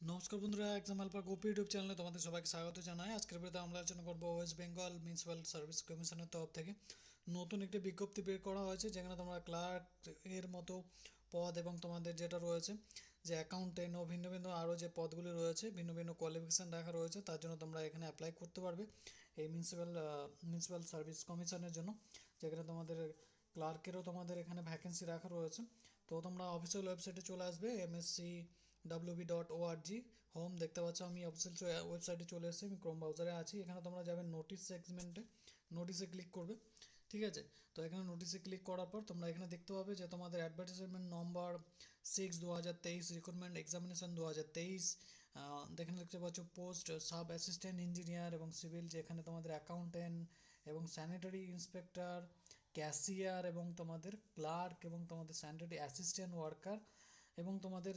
নমস্কার বন্ধুরা exam helper Gopi YouTube চ্যানেলে তোমাদের সবাইকে স্বাগত জানাই। আজকের ভিডিওতে আমরা আলোচনা করব ওয়েস্ট বেঙ্গল মিউনিসিপ্যাল সার্ভিস কমিশনের তরফ থেকে। নতুন একটি বিজ্ঞপ্তি বের করা হয়েছে, যেখানে তোমরা ক্লার্ক এর মতো পদ এবং তোমাদের যেটা রয়েছে, যে অ্যাকাউন্টেন্ট ও ভিন্ন ভিন্ন আরও যে পদগুলি রয়েছে, ভিন্ন ভিন্ন কোয়ালিফিকেশান রাখা রয়েছে, তার জন্য তোমরা এখানে অ্যাপ্লাই করতে পারবে এই মিউনিসিপ্যাল মিউনিসিপ্যাল সার্ভিস কমিশনের জন্য, যেখানে তোমাদের ক্লার্কেরও তোমাদের এখানে ভ্যাকেন্সি রাখা রয়েছে। তো তোমরা অফিসিয়াল ওয়েবসাইটে চলে আসবে MSC WB dot ORG home দেখতে পাচ্ছ, আমি অফিসিয়াল ওয়েবসাইটে চলে এসেছি, আমি ক্রোম ব্রাউজারে আছি, এখানে তোমরা যাবে নোটিশ সেগমেন্টে নোটিশে ক্লিক করবে, ঠিক আছে? তো এখানে নোটিশে ক্লিক করার পর তোমরা এখানে দেখতে পাবে যে তোমাদের অ্যাডভার্টাইজমেন্ট নম্বর সিক্স দু হাজার তেইশ রিক্রুটমেন্ট এক্সামিনেশন দু হাজার তেইশ এখানে দেখতে পাচ্ছ পোস্ট সাব অ্যাসিস্ট্যান্ট ইঞ্জিনিয়ার এবং সিভিল যেখানে তোমাদের অ্যাকাউন্টেন্ট এবং স্যানিটারি ইন্সপেক্টর ক্যাশিয়ার এবং তোমাদের ক্লার্ক এবং তোমাদের স্যানিটারি অ্যাসিস্ট্যান্ট ওয়ার্কার এবং তোমাদের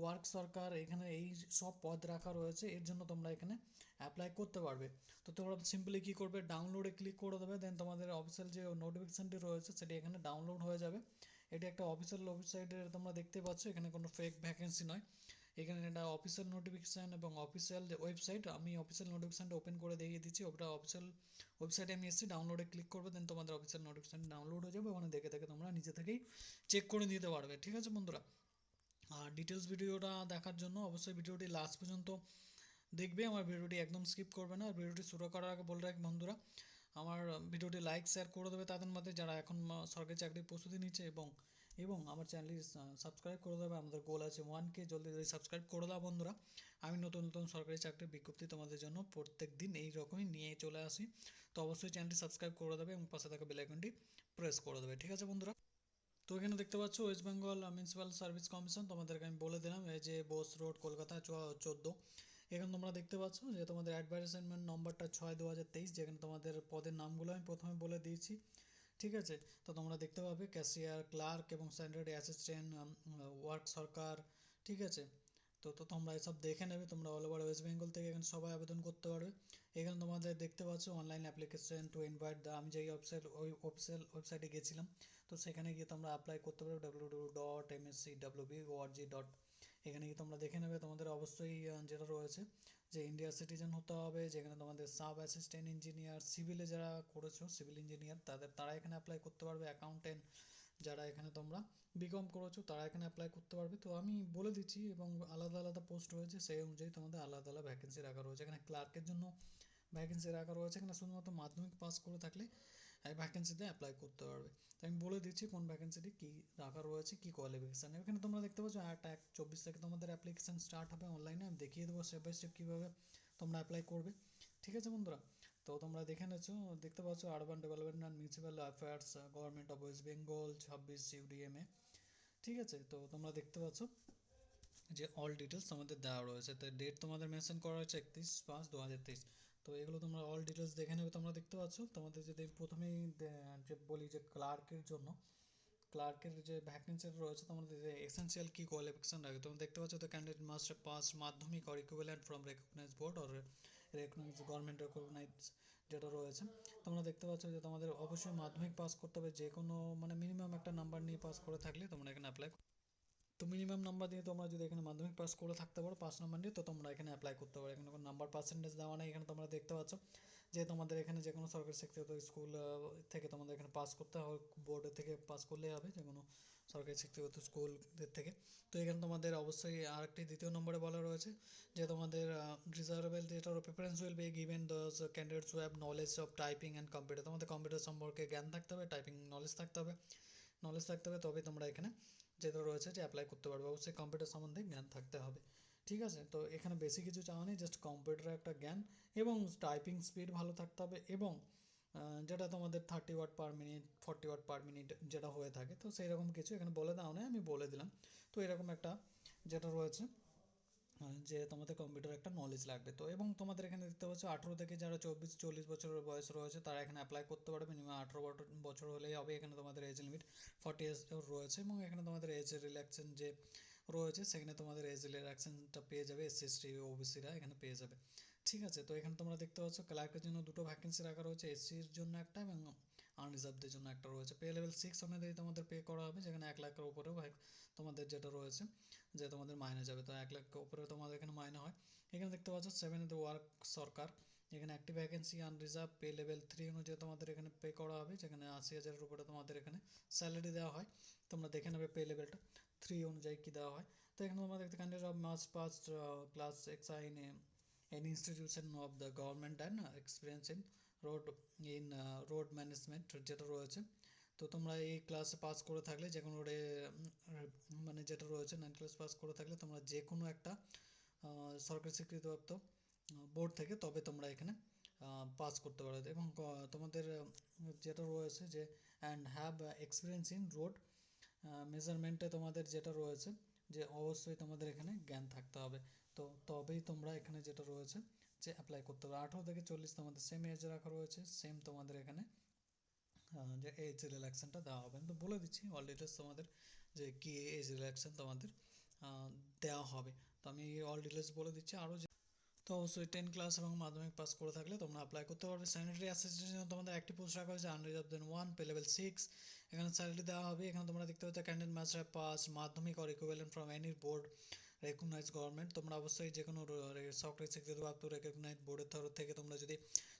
ওয়ার্ক সরকার এখানে এই সব পদ রাখা রয়েছে, এর জন্য তোমরা এখানে অ্যাপ্লাই করতে পারবে। তো তোমরা সিম্পলি কী করবে? ডাউনলোডে ক্লিক করে দেবে দেন তোমাদের অফিসিয়াল যে নোটিফিকেশানটি রয়েছে সেটি এখানে ডাউনলোড হয়ে যাবে। এটি একটা অফিসিয়াল ওয়েবসাইটের তোমরা দেখতে পাচ্ছ, এখানে কোনো ফেক ভ্যাকেন্সি নয়। এখানে এটা অফিসিয়াল নোটিফিকেশান এবং অফিসিয়াল ওয়েবসাইট আমি অফিসিয়াল নোটিফিকেশানটা ওপেন করে দেখিয়ে দিচ্ছি। ওটা অফিসিয়াল ওয়েবসাইটে আমি এসেছি ডাউনলোডে ক্লিক করবে দেন তোমাদের অফিসিয়াল নোটিফিকেশান ডাউনলোড হয়ে যাবে। ওখানে দেখে দেখে তোমরা নিজে থেকেই চেক করে নিতে পারবে। ঠিক আছে বন্ধুরা? আর ডিটেলস ভিডিওটা দেখার জন্য অবশ্যই ভিডিওটি লাস্ট পর্যন্ত দেখবে। আমার ভিডিওটি একদম স্কিপ করবে না। আর ভিডিওটি শুরু করার আগে বলে রাখি বন্ধুরা, আমার ভিডিওটি লাইক শেয়ার করে দেবে তাদের মধ্যে যারা এখন সরকারি চাকরির প্রস্তুতি নিচ্ছে এবং এবং আমার চ্যানেলটি সাবস্ক্রাইব করে দেবে। আমাদের গোল আছে ওয়ান কে জলদি জলদি সাবস্ক্রাইব করে দাও বন্ধুরা। আমি নতুন নতুন সরকারি চাকরির বিজ্ঞপ্তি তোমাদের জন্য প্রত্যেক দিন এই রকমই নিয়ে চলে আসি। তো অবশ্যই চ্যানেলটি সাবস্ক্রাইব করে দেবে এবং পাশে থাকা বেলাইকনটি প্রেস করে দেবে। ঠিক আছে বন্ধুরা? তো এখানে দেখতে পাচ্ছ West Bengal municipal service commission তোমাদেরকে আমি বলে দিলাম, এই যে বোস রোড কলকাতা চোদ্দ। এখানে তোমরা দেখতে পাচ্ছ যে তোমাদের অ্যাডভার্টাইজমেন্ট নম্বরটা ছয় দু হাজার তেইশ, যেখানে তোমাদের পদের নামগুলো আমি প্রথমে বলে দিয়েছি। ঠিক আছে? তো তোমরা দেখতে পাবে ক্যাশিয়ার ক্লার্ক এবং স্ট্যান্ডার্ড অ্যাসিস্ট্যান্ট ওয়ার্ক সরকার ঠিক আছে? তো তো তোমরা এসব দেখে নেবে, তোমরা অল ওভার ওয়েস্ট বেঙ্গল থেকে এখানে সবাই আবেদন করতে পারবে। এখানে তোমাদের দেখতে পাচ্ছ online application to invite the আমি যেই ওয়েবসাইট ওই অফিসিয়াল ওয়েবসাইটে গেছিলাম, তো সেখানে গিয়ে তোমরা অ্যাপ্লাই করতে পারবে W W dot M S C W B ORG dot এখানে গিয়ে তোমরা দেখে নেবে তোমাদের অবশ্যই যেটা রয়েছে যে ইন্ডিয়ার সিটিজেন হতে হবে, যেখানে তোমাদের সাব অ্যাসিস্ট্যান্ট ইঞ্জিনিয়ার সিভিলে যারা করেছ সিভিল ইঞ্জিনিয়ার তাদের, তারা এখানে অ্যাপ্লাই করতে পারবে অ্যাকাউন্টেন্ট যারা এখানে তোমরা বিকম করেছ, তারা এখানে অ্যাপ্লাই করতে পারবে। তো আমি বলে দিচ্ছি এবং আলাদা আলাদা পোস্ট রয়েছে, সেই অনুযায়ী তোমাদের আলাদা আলাদা ভ্যাকেন্সি রাখা রয়েছে। এখানে ক্লার্কের জন্য ভ্যাকেন্সি রাখা রয়েছে। এখানে শুধুমাত্র মাধ্যমিক পাস করে থাকলে এই ভ্যাকেন্সিতে অ্যাপ্লাই করতে পারবে। তো আমি বলে দিচ্ছি কোন ভ্যাকেন্সিটি কী রাখা রয়েছে, কী কোয়ালিফিকেশান এখানে তোমরা দেখতে পাচ্ছ আট এক চব্বিশ থেকে তোমাদের অ্যাপ্লিকেশান স্টার্ট হবে অনলাইনে আমি দেখিয়ে দেবো স্টেপ বাই স্টেপ কীভাবে তোমরা অ্যাপ্লাই করবে। ঠিক আছে বন্ধুরা? তো তোমরা দেখে নেছো, দেখতে পাচ্ছ urban development and municipal affairs government of West Bengal ছাব্বিশ ইউডিএমএ ঠিক আছে? তো তোমরা দেখতে পাচ্ছ যে অল ডিটেলস তোমাদের দেওয়া রয়েছে। তো ডেট তোমাদের মেনশন করা হয়েছে একত্রিশ পাঁচ দু হাজার তেইশ। তো এগুলো তোমরা অল ডিটেলস দেখে নেবে, তোমরা দেখতে পাচ্ছ। তোমাদের যদি প্রথমেই যে বলি যে ক্লার্কের জন্য ক্লার্কের যে ভ্যাকেন্সি রয়েছে, তোমাদের যে এসেন্সিয়াল কী কোয়ালিফিকেশান রাখে, তোমরা দেখতে পাচ্ছ তো candidate must pass Madhyamik or equivalent from recognise board or recognise government recognise যেটা রয়েছে। তোমরা দেখতে পাচ্ছ যে তোমাদের অবশ্যই মাধ্যমিক পাস করতে হবে, যে কোনো মানে মিনিমাম একটা নাম্বার নিয়ে পাস করে থাকলে তোমরা এখানে অ্যাপ্লাই তো মিনিমাম নাম্বার দিয়ে তোমরা যদি এখানে মাধ্যমিক পাস করে থাকতে পারো পাঁচ নাম্বার দিয়ে তো তোমরা এখানে অ্যাপ্লাই করতে পারো। এখানে কোনো নাম্বার পার্সেন্টেজ দেওয়া নেই, এখানে তোমরা দেখতে পাচ্ছ যে তোমাদের এখানে যে কোনো সরকারি শিক্ষিত স্কুল থেকে তোমাদের এখানে পাস করতে হবে বোর্ডের থেকে পাস করলেই হবে, যে কোনো সরকারি শিক্ষিত স্কুলদের থেকে। তো এখানে তোমাদের অবশ্যই আরেকটি দ্বিতীয় নম্বরে বলা রয়েছে যে তোমাদের রিজার্ভেল যেটা preference will be given those candidates who have knowledge of typing and computer তোমাদের কম্পিউটার সম্পর্কে জ্ঞান থাকতে হবে টাইপিং নলেজ থাকতে হবে। নলেজ থাকতে হবে তবে তোমরা এখানে যেটা রয়েছে যে অ্যাপ্লাই করতে পারবে। অবশ্যই কম্পিউটার সম্বন্ধে জ্ঞান থাকতে হবে। ঠিক আছে? তো এখানে বেশি কিছু চাওয়া নেই জাস্ট কম্পিউটারের একটা জ্ঞান এবং টাইপিং স্পিড ভালো থাকতে হবে এবং যেটা তোমাদের thirty word per minute forty word per minute যেটা হয়ে থাকে। তো সেই রকম কিছু এখানে বলে দেওয়া নেই, আমি বলে দিলাম। তো এরকম একটা যেটা রয়েছে যে তোমাদের কম্পিউটার একটা নলেজ লাগবে। তো এবং তোমাদের এখানে দেখতে পাচ্ছ, আঠেরো থেকে যারা চব্বিশ, চল্লিশ বছরের বয়স রয়েছে, তারা এখানে অ্যাপ্লাই করতে পারবে। মিনিমাম আঠেরো বছর হলেই হবে এখানে তোমাদের এজ লিমিট ফর্টি এজ রয়েছে এবং এখানে তোমাদের এজ রিল্যাক্সেন যে রয়েছে, সেখানে তোমাদের এজ রিল্যাক্সেনটা পেয়ে যাবে এসসি এসটি ওবিসিরা এখানে পেয়ে যাবে। ঠিক আছে, তো এখানে তোমরা দেখতে পাচ্ছ ক্লার্কের জন্য দুটো ভ্যাকেন্সি রাখা রয়েছে এসসির জন্য একটা এবং আনরিজার্ভদের জন্য একটা রয়েছে। পে লেভেল সিক্স অনুযায়ী তোমাদের পে করা হবে, যেখানে এক লাখের উপরেও তোমাদের যেটা রয়েছে, যে তোমাদের মাইনে যাবে। তো এক লাখের উপরে তোমাদের এখানে মাইনে হয়। এখানে দেখতে পাচ্ছ সেভেন দ্য ওয়ার্ক সরকার, এখানে একটি vacancy unreserve pay level three অনুযায়ী তোমাদের এখানে পে করা হবে, যেখানে আশি হাজারের উপরে তোমাদের এখানে স্যালারি দেওয়া হয়। তোমরা দেখে নেবে পে লেভেলটা থ্রি অনুযায়ী কী দেওয়া হয়। তো এখানে তোমাদের candidate of must pass class এক্সাই in an institution of the government and uh, experience in road in uh, road management যেটা রয়েছে। তো তোমরা এই ক্লাসে পাস করে থাকলে যে কোনো রোডে মানে যেটা রয়েছে নাইন ক্লাস পাস করে থাকলে তোমরা যে কোনো একটা সরকারি স্বীকৃতিপ্রাপ্ত বোর্ড থেকে তবে তোমরা এখানে পাস করতে পারো। এবং তোমাদের যেটা রয়েছে যে and have experience in road মেজারমেন্টে তোমাদের যেটা রয়েছে যে অবশ্যই তোমাদের এখানে জ্ঞান থাকতে হবে। তো তবেই তোমরা এখানে যেটা রয়েছে যে অ্যাপ্লাই করতে হবে। আঠেরো থেকে চল্লিশ তোমাদের সেম এজ রাখা রয়েছে সেম তোমাদের এখানে যে এজ রিল্যাক্সেশনটা দেওয়া হবে। আমি তো বলে দিচ্ছি অল ডিটেলস তোমাদের যে কি এজ রিল্যাক্সেশন তোমাদের দেওয়া হবে। তো আমি অল ডিটেলস বলে দিচ্ছি। আরও যে তো অবশ্যই টেন ক্লাস এবং মাধ্যমিক পাস করে থাকলে তোমরা অ্যাপ্লাই করতে পারবে। স্যানিটারি অ্যাসিস্ট্যান্ট তোমাদের একটি পোস্ট রাখা হয়েছে unreserve then one pay level six এখানে স্যালারি দেওয়া হবে। এখানে তোমরা দেখতে পাচ্ছ candidate must have pass Madhyamik or equivalent from any board recognise government তোমরা অবশ্যই যে কোনো সরকারি স্বীকৃতিপ্রাপ্ত রেকগনাইজ বোর্ডের তরফ থেকে তোমরা যদি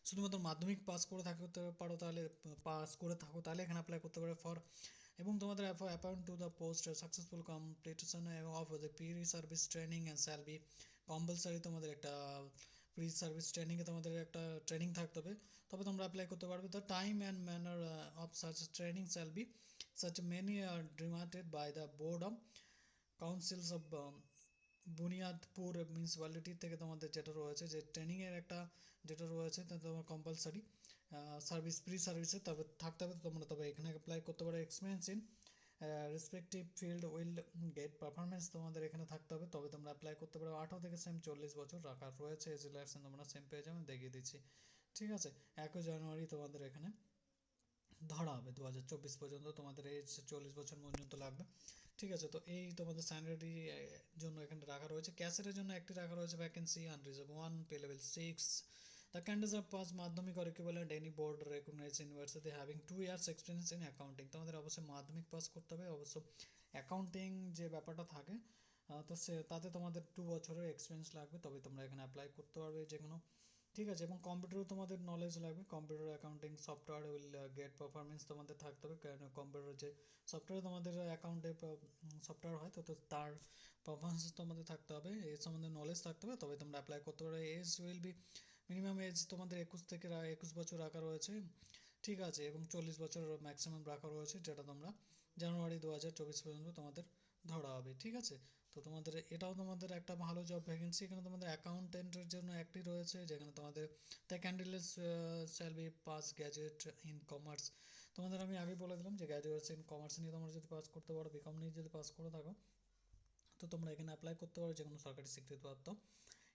শুধুমাত্র মাধ্যমিক পাস করে থাকতে পারো তাহলে পাস করে থাকো তাহলে এখানে অ্যাপ্লাই করতে পারো ফর এবং তোমাদের appoint to the post successful completion of the pre service training and shall be compulsory তোমাদের একটা প্রি সার্ভিস ট্রেনিংয়ে তোমাদের একটা ট্রেনিং থাকতে হবে। তবে তোমরা অ্যাপ্লাই করতে পারবে। The time and manner of such training shall be such many are demarcated by the board of councils of um, Buniyadpur municipality থেকে তোমাদের যেটা রয়েছে, যে ট্রেনিংয়ের একটা যেটা রয়েছে, তা তোমার কম্পালসারি সার্ভিস প্রি সার্ভিসে তবে থাকতে হবে, তোমরা তবে এখানে অ্যাপ্লাই করতে পারো experience in respective field will get performance তোমাদের এখানে থাকতে হবে, তবে তোমরা অ্যাপ্লাই করতে পারো আঠারো থেকে সেম চল্লিশ বছর রাখা রয়েছে এজ রিল্যাক্সেশন তোমরা সেম পেয়ে যাবে দেখিয়ে দিচ্ছি, ঠিক আছে? একই জানুয়ারি তোমাদের এখানে ধরা হবে দু হাজার চব্বিশ পর্যন্ত তোমাদের এজ চল্লিশ বছর পর্যন্ত লাগবে। ঠিক আছে, তো এই তোমাদের স্যানিটারি জন্য এখানে রাখা রয়েছে। ক্যাসেটের জন্য একটি রাখা রয়েছে vacancy unreserve one pay level six the candidates of pass Madhyamik or equivalent any board recognise university having two years experience in accounting তোমাদের অবশ্যই মাধ্যমিক পাস করতে হবে। অবশ্য অ্যাকাউন্টিং যে ব্যাপারটা থাকে তো সে, তাতে তোমাদের টু বছরের এক্সপিরিয়েন্স লাগবে। তবে তোমরা এখানে অ্যাপ্লাই করতে পারবে যে কোনো ঠিক আছে, এবং কম্পিউটারও তোমাদের নলেজ লাগবে। Computer accounting software will get performance তোমাদের থাকতে হবে। কারণ কম্পিউটার যে সফটওয়্যার তোমাদের অ্যাকাউন্টে সফটওয়্যার হয়, তো তো তার পারফরমেন্স তোমাদের থাকতে হবে। এর সম্বন্ধে নলেজ থাকতে হবে, তবে তোমরা অ্যাপ্লাই করতে পারবে age will be minimum age তোমাদের একুশ থেকে একুশ বছর রাখা রয়েছে। ঠিক আছে, এবং চল্লিশ বছর ম্যাক্সিমাম রাখা রয়েছে, যেটা তোমরা জানুয়ারি দু হাজার চব্বিশ পর্যন্ত তোমাদের ধরা হবে। ঠিক আছে তো তোমাদের এটাও তোমাদের একটা ভালো জব ভ্যাকেন্সি এখানে তোমাদের অ্যাকাউন্টেন্টের জন্য একটি রয়েছে, যেখানে তোমাদের the candidates shall be pass graduate in commerce তোমাদের আমি আগে বলে দিলাম যে গ্র্যাজুয়েটস ইন কমার্স নিয়ে তোমরা যদি পাস করতে পারো বিকম নিয়ে যদি পাস করে থাকো, তো তোমরা এখানে অ্যাপ্লাই করতে পারো যে কোনো সরকারি স্বীকৃতিপ্রাপ্ত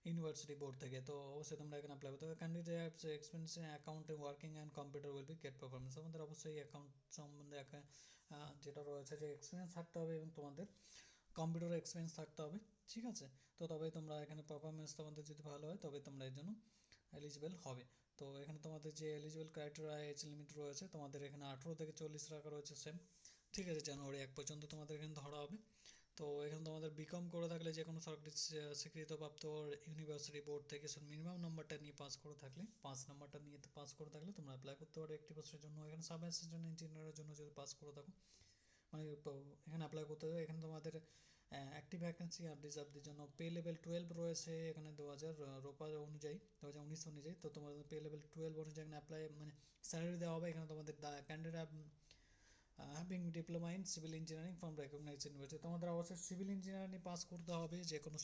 ইউনিভার্সিটি বোর্ড থেকে। তো অবশ্যই তোমরা এখানে অ্যাপ্লাই করতে পারো। Candidates experience accounting working and computer will be get performance আমাদের অবশ্যই অ্যাকাউন্ট সম্বন্ধে যেটা রয়েছে যে এক্সপিরিয়েন্স থাকতে হবে এবং তোমাদের কম্পিউটার এক্সপিরিয়েন্স থাকতে হবে, ঠিক আছে? তো তবে তোমরা এখানে পারফরমেন্স তোমাদের যদি ভালো হয়, তবে তোমরা এর জন্য এলিজিবল হবে। তো এখানে তোমাদের যে এলিজিবল ক্রাইটেরিয়া এজ লিমিট রয়েছে, তোমাদের এখানে আঠেরো থেকে চল্লিশ রাখা রয়েছে সেম ঠিক আছে? জানুয়ারি এক পর্যন্ত তোমাদের এখানে ধরা হবে। তো এখানে তোমাদের বিকম করে থাকলে যে কোনো সরকারি স্বী- স্বীকৃতিপ্রাপ্ত ইউনিভার্সিটি বোর্ড থেকে মিনিমাম নাম্বারটা নিয়ে পাস করে থাকলে পাঁচ নাম্বারটা নিয়ে পাস করে থাকলে তোমরা অ্যাপ্লাই করতে পারো। একটি বছরের জন্য, এখানে সাব অ্যাসিস্ট্যান্ট ইঞ্জিনিয়ারের জন্য যদি পাস করে থাকো মানে এখানে অ্যাপ্লাই করতে হবে। এখানে তোমাদের অ্যাক্টিভ ভ্যাকেন্সি আর রিজার্ভদের জন্য পে লেভেল টুয়েলভ রয়েছে এখানে দু হাজার রোপা অনুযায়ী দু হাজার উনিশ অনুযায়ী। তো তোমাদের পে লেভেল টুয়েলভ অনুযায়ী এখানে অ্যাপ্লাই মানে স্যালারি দেওয়া হবে। এখানে তোমাদের candidate having diploma in civil engineering from recognise university তোমাদের অবশ্যই সিভিল ইঞ্জিনিয়ারিং পাস করতে হবে যে কোনো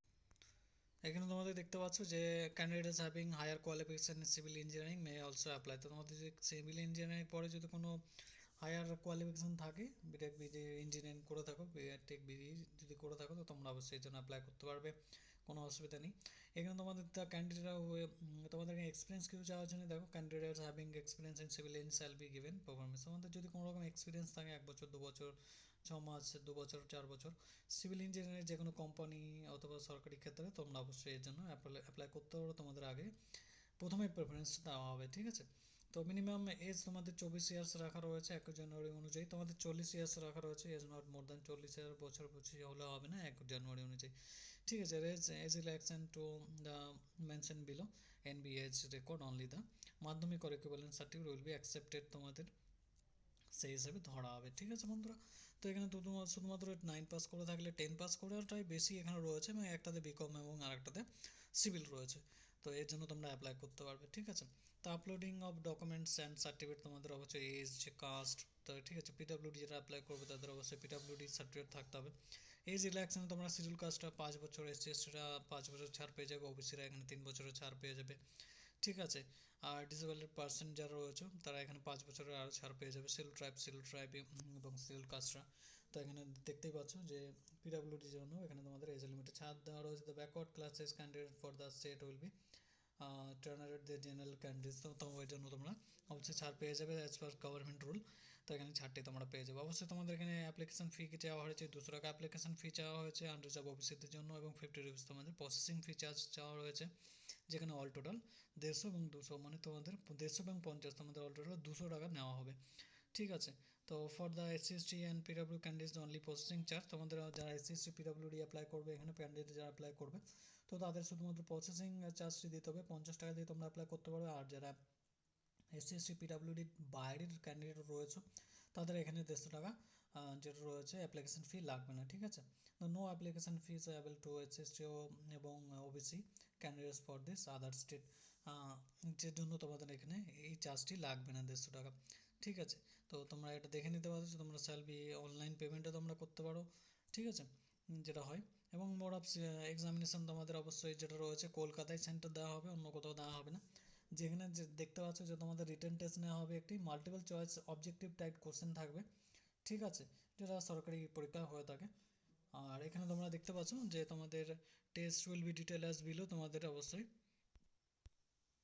এখানে তোমাদের দেখতে পাচ্ছ যে candidates having higher qualification civil engineering may also apply তো তোমাদের যদি সিভিল ইঞ্জিনিয়ারিং পরে যদি কোনো হায়ার কোয়ালিফিকেশন থাকে বিটেক বিডি ইঞ্জিনিয়ারিং করে থাকো বিটেক বিডি যদি করে থাকো, তো তোমরা অবশ্যই জন্য অ্যাপ্লাই করতে পারবে, কোনো অসুবিধা নেই। এখানে তোমাদের ক্যান্ডিডেটরা তোমাদের এক্সপিরিয়েন্স কিছু চাওয়ার জন্য দেখো candidates having experience in civil in shall be given performance তোমাদের যদি কোনো রকম এক্সপিরিয়েন্স থাকে, এক বছর, দু বছর, ছ মাস, দু বছর, চার বছর সিভিল ইঞ্জিনিয়ারিং যে কোনো কোম্পানি অথবা সরকারি ক্ষেত্রে তোমরা অবশ্যই এর জন্য অ্যাপ্লাই করতে পারো তোমাদের আগে। প্রথমে প্রেফারেন্স দেওয়া হবে, ঠিক আছে? তো মিনিমাম এজ তোমাদের চব্বিশ ইয়ার্স রাখা রয়েছে এক জানুয়ারি অনুযায়ী। তোমাদের চল্লিশ ইয়ার্স রাখা রয়েছে এজ নট মোর দ্যান চল্লিশ ইয়ার বছর পঁচিশ হলে হবে না এক জানুয়ারি অনুযায়ী। ঠিক আছে age age election to the mention below N B age record only the Madhyamik or equivalent certificate will be accepted তোমাদের। সেই হিসাবে ধরা হবে, ঠিক আছে বন্ধুরা? তো এখানে শুধুমাত্র নাইন পাস করে থাকলে টেন পাস করাটাই বেশি এখানে রয়েছে এবং একটাতে বিকম এবং আরেকটাতে সিভিল রয়েছে। তো এর জন্য তোমরা অ্যাপ্লাই করতে পারবে, ঠিক আছে? তো uploading of documents and certificate তোমাদের অবশ্যই এজ যে কাস্ট তো ঠিক আছে? পিডাব্লিউডি যারা অ্যাপ্লাই করবে তাদের অবশ্যই পিডাব্লিউডি সার্টিফিকেট থাকতে হবে। এজ রিল্যাক্সনে তোমরা শিডিউল কাস্টটা পাঁচ বছর এসসি এসটিরা পাঁচ বছর ছাড় পেয়ে যাবে ওবিসিরা এখানে তিন বছরের ছাড় পেয়ে যাবে, ঠিক আছে? আর ডিসেবল পার্সন যারা রয়েছে, তারা এখানে পাঁচ বছরের আরও ছাড় পেয়ে যাবে সিল ট্রাইব সিল ট্রাইব এবং সিল কাস্টরা তো এখানে দেখতেই পাচ্ছ যে পিডাব্লিউডির জন্য এখানে তোমাদের এজ লিমিটে ছাড় দেওয়া রয়েছে। The backward classes candidate for the state will be টার্নারেট the general তো তোমার জন্য তোমরা অবশ্যই ছাড় পেয়ে যাবে অ্যাজ পার গভর্নমেন্ট রুল তো এখানে ছাড়টি তোমরা পেয়ে যাবে। অবশ্যই তোমাদের এখানে অ্যাপ্লিকেশন ফি চাওয়া হয়েছে? দুশো টাকা অ্যাপ্লিকেশন ফি চাওয়া হয়েছে আনরিজার্ভ অফিসের জন্য এবং ফিফটি রুপিস তোমাদের প্রসেসিং ফি চার্জ চাওয়া রয়েছে, যেখানে অল টোটাল দেড়শো এবং দুশো মানে তোমাদের দেড়শো এবং পঞ্চাশ তোমাদের অল টোটাল দুশো টাকা নেওয়া হবে। ঠিক আছে? তো for the S S T and PW candidate only processing charge তোমাদের যারা S S T PWD apply করবে, এখানে ক্যান্ডিডেট যারা অ্যাপ্লাই করবে, তো তাদের শুধুমাত্র প্রসেসিং চার্জটি দিতে হবে, পঞ্চাশ টাকা দিয়ে তোমরা অ্যাপ্লাই করতে পারবে, আর যারা এস এস টি পিডাব্লিউডির বাইরের ক্যান্ডিডেট রয়েছে, তাদের এখানে দেড়শো টাকা যেটা রয়েছে অ্যাপ্লিকেশন ফি লাগবে না, ঠিক আছে? No application fees avail to S S T এবং OBC candidates for this other state যে জন্য তোমাদের এখানে এই চার্জটি লাগবে না, দেড়শো টাকা, ঠিক আছে? তো তোমরা এটা দেখে নিতে পারো যে তোমরা স্যালবি অনলাইন পেমেন্টও তোমরা করতে পারো, ঠিক আছে? যেটা হয়। এবং মোড অফ এক্সামিনেশন তোমাদের অবশ্যই যেটা রয়েছে কলকাতায় সেন্টার দেওয়া হবে, অন্য কোথাও দেওয়া হবে না। যেখানে যে দেখতে পাচ্ছ যে তোমাদের রিটার্ন টেস্ট নেওয়া হবে, একটি multiple choice objective type question থাকবে, ঠিক আছে? যেটা সরকারি পরীক্ষা হয়ে থাকে। আর এখানে তোমরা দেখতে পাচ্ছ যে তোমাদের test will be detail as below তোমাদের অবশ্যই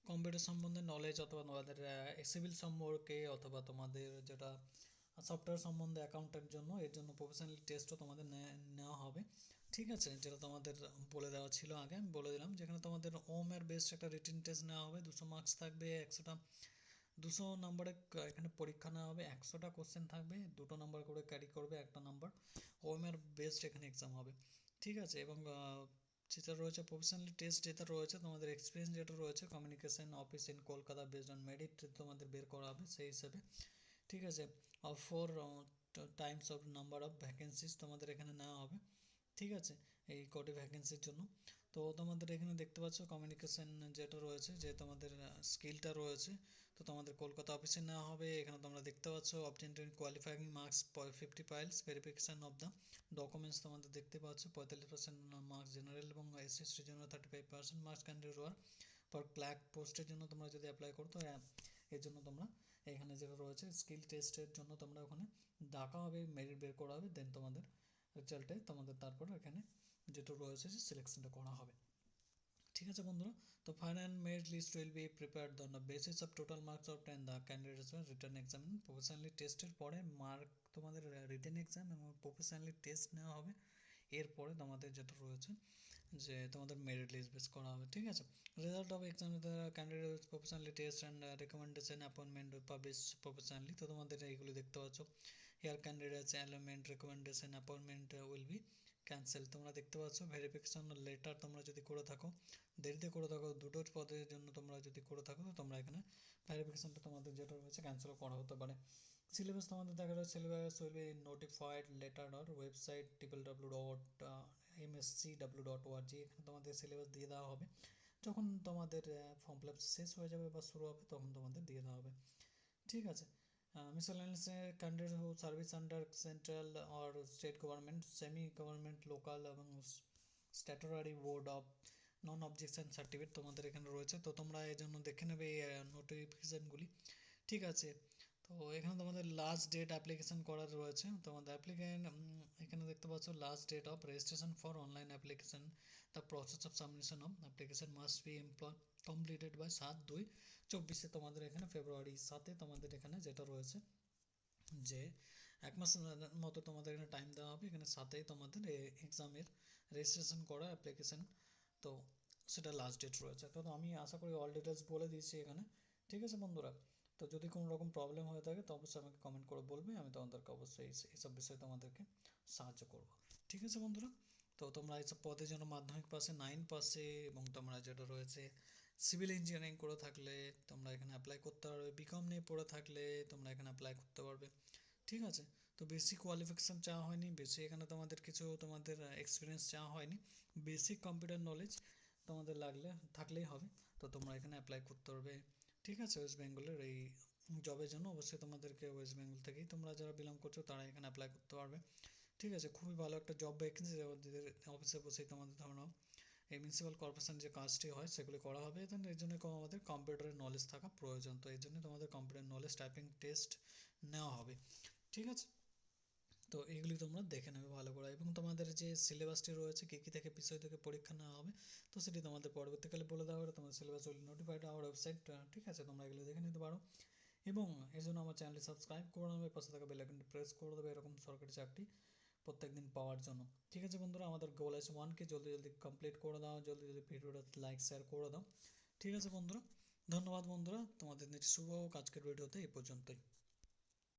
কম্পিউটার সম্বন্ধে নলেজ অথবা তোমাদের সিভিল সম্পর্কে অথবা তোমাদের যেটা সফটওয়্যার সম্বন্ধে অ্যাকাউন্টের জন্য, এর জন্য প্রফেশনাল টেস্টও তোমাদের নেওয়া হবে। ঠিক আছে? যেটা তোমাদের বলে দেওয়া ছিল আগে, আমি বলে দিলাম। যেখানে তোমাদের ওমের বেস্ট একটা রিটেন টেস্ট নেওয়া হবে, দুশো মার্কস থাকবে, একশোটা, দুশো নম্বরে এখানে পরীক্ষা নেওয়া হবে, একশোটা কোশ্চেন থাকবে, দুটো নাম্বার করে ক্যারি করবে, একটা নাম্বার ওমের বেস্ট এখানে এক্সাম হবে। ঠিক আছে? এবং যেটা রয়েছে প্রফেশনালি টেস্ট যেটা রয়েছে, তোমাদের এক্সপিরিয়েন্স যেটা রয়েছে communication office in Kolkata based on merit তোমাদের বের করা হবে সেই হিসেবে। ঠিক আছে? Four times of number of vacancies তোমাদের এখানে নেওয়া হবে। ঠিক আছে? এই কটি ভ্যাকেন্সির জন্য। তো তোমাদের এখানে দেখতে পাচ্ছ কমিউনিকেশন যেটা রয়েছে, যে তোমাদের স্কিলটা রয়েছে তো তোমাদের কলকাতা অফিসে নেওয়া হবে। এখানে তোমরা দেখতে পাচ্ছ obtained qualifying marks fifty files verification of the documents তোমাদের দেখতে পাচ্ছ। পঁয়তাল্লিশ পার্সেন্ট মার্কস জেনারেল এবং এস এসটির জন্য thirty five percent marks candidate were for clerk পোস্টের জন্য তোমরা যদি অ্যাপ্লাই করো, তো এর জন্য তোমরা এখানে যেটা রয়েছে স্কিল টেস্টের জন্য তোমরা ওখানে ডাকা হবে মেরিট বের করা হবে দেন তোমাদের রেজাল্টে তোমাদের তারপর এখানে যেটা রয়েছে সিলেকশনটা করা হবে। ঠিক আছে বন্ধুরা? তো final merit list will be prepared the basis of total marks of ten the candidates written exam professionally টেস্টের পরে মার্ক তোমাদের রিটেন এক্সাম এবং প্রফেশনালি টেস্ট নেওয়া হবে। এরপরে তোমাদের যেটা রয়েছে যে তোমাদের মেরিট লিস্ট বেস করা হবে, ঠিক আছে? Result of exam candidate professionally test and recommendation appointment publish professionally তো তোমাদের এইগুলো দেখতে পাচ্ছ। Here candidates allotment recommendation appointment will be cancel তোমরা দেখতে পাচ্ছ ভেরিফিকেশন লেটার তোমরা যদি করে থাকো, দেরিতে করে থাকো, দুটো পদের জন্য তোমরা যদি করে থাকো, তো তোমরা এখানে ভেরিফিকেশনটা তোমাদের যেটা রয়েছে ক্যান্সেলও করা হতে পারে। সিলেবাস তোমাদের দেখা যাচ্ছে syllabus will be notified letter or website triple W dot MSC W dot ORG এখানে তোমাদের সিলেবাস দিয়ে দেওয়া হবে। যখন তোমাদের ফর্ম ফিল আপ শেষ হয়ে যাবে বা শুরু হবে, তখন তোমাদের দিয়ে দেওয়া হবে। ঠিক আছে? Miscellaneous candidate who service under central or state government semi government local এবং statutory board of non objection certificate তোমাদের এখানে রয়েছে। তো তোমরা এই জন্য দেখে নেবে এই নোটিফিকেশানগুলি ঠিক আছে? তো এখানে তোমাদের লাস্ট ডেট অ্যাপ্লিকেশন করার রয়েছে। তোমাদের অ্যাপ্লিকেশন এখানে দেখতে পাচ্ছ last date of registration for online application the process of submission of application must be employ completed by সাত দুই চব্বিশে তোমাদের এখানে ফেব্রুয়ারি সাতে তোমাদের এখানে যেটা রয়েছে যে এক মাস মতো তোমাদের এখানে টাইম দেওয়া হবে। এখানে সাথেই তোমাদের এক্সামের রেজিস্ট্রেশন করা অ্যাপ্লিকেশন তো সেটা লাস্ট ডেট রয়েছে। তো আমি আশা করি অল ডিটেলস বলে দিয়েছি এখানে। ঠিক আছে বন্ধুরা? তো যদি কোনো রকম প্রবলেম হয়ে থাকে, তো অবশ্যই আমাকে কমেন্ট করে বলবে, আমি তোমাদেরকে অবশ্যই এই- এইসব বিষয়ে তোমাদেরকে সাহায্য করব। ঠিক আছে বন্ধুরা? তো তোমরা এইসব পদের জন্য মাধ্যমিক পাশে নাইন পাশে, এবং তোমরা যেটা রয়েছে সিভিল ইঞ্জিনিয়ারিং করে থাকলে, তোমরা এখানে অ্যাপ্লাই করতে পারবে বিকম নিয়ে পড়ে থাকলে, তোমরা এখানে অ্যাপ্লাই করতে পারবে। ঠিক আছে? তো বেসিক কোয়ালিফিকেশান চাওয়া হয়নি বেশি এখানে তোমাদের কিছু তোমাদের এক্সপিরিয়েন্স চাওয়া হয়নি। বেসিক কম্পিউটার নলেজ তোমাদের লাগলে, থাকলেই হবে। তো তোমরা এখানে অ্যাপ্লাই করতে পারবে। ঠিক আছে ওয়েস্ট বেঙ্গলের এই জবের জন্য অবশ্যই তোমাদেরকে ওয়েস্ট বেঙ্গল থেকেই তোমরা যারা বিলং করছ তারা এখানে অ্যাপ্লাই করতে পারবে। ঠিক আছে, খুবই ভালো একটা জব ভ্যাকেন্সি ওদের অফিসে বসেই তোমাদের ধরো এই মিউনিসিপ্যাল কর্পোরেশন যে কাজটি হয় সেগুলি করা হবে। এবং এর জন্য আমাদের কম্পিউটারের নলেজ থাকা প্রয়োজন। তো এই জন্য তোমাদের কম্পিউটার নলেজ টাইপিং টেস্ট নেওয়া হবে। ঠিক আছে? তো এগুলি তোমরা দেখে নেবে ভালো করে। এবং তোমাদের যে সিলেবাসটি রয়েছে, কী কী থেকে বিষয় থেকে পরীক্ষা নেওয়া হবে, তো সেটি তোমাদের পরবর্তীকালে বলে দেওয়া হবে। তোমাদের সিলেবাস নোটিফাইড আওয়ার ওয়েবসাইট ঠিক আছে? তোমরা এগুলো দেখে নিতে পারো। এবং এর জন্য আমার চ্যানেলটি সাবস্ক্রাইব করে নেবে, পাশে থাকা বেল আইকনটি প্রেস করে দেবে, এরকম সরকারি চাকরি প্রত্যেকদিন পাওয়ার জন্য। ঠিক আছে বন্ধুরা? আমাদের গোল আছে ওয়ানকে জলদি জলদি কমপ্লিট করে দাও, জলদি জলদি ভিডিওটা লাইক শেয়ার করে দাও। ঠিক আছে বন্ধুরা? ধন্যবাদ বন্ধুরা। তোমাদের নিয়ে শুভ হোক। আজকের ভিডিওতে এই পর্যন্তই।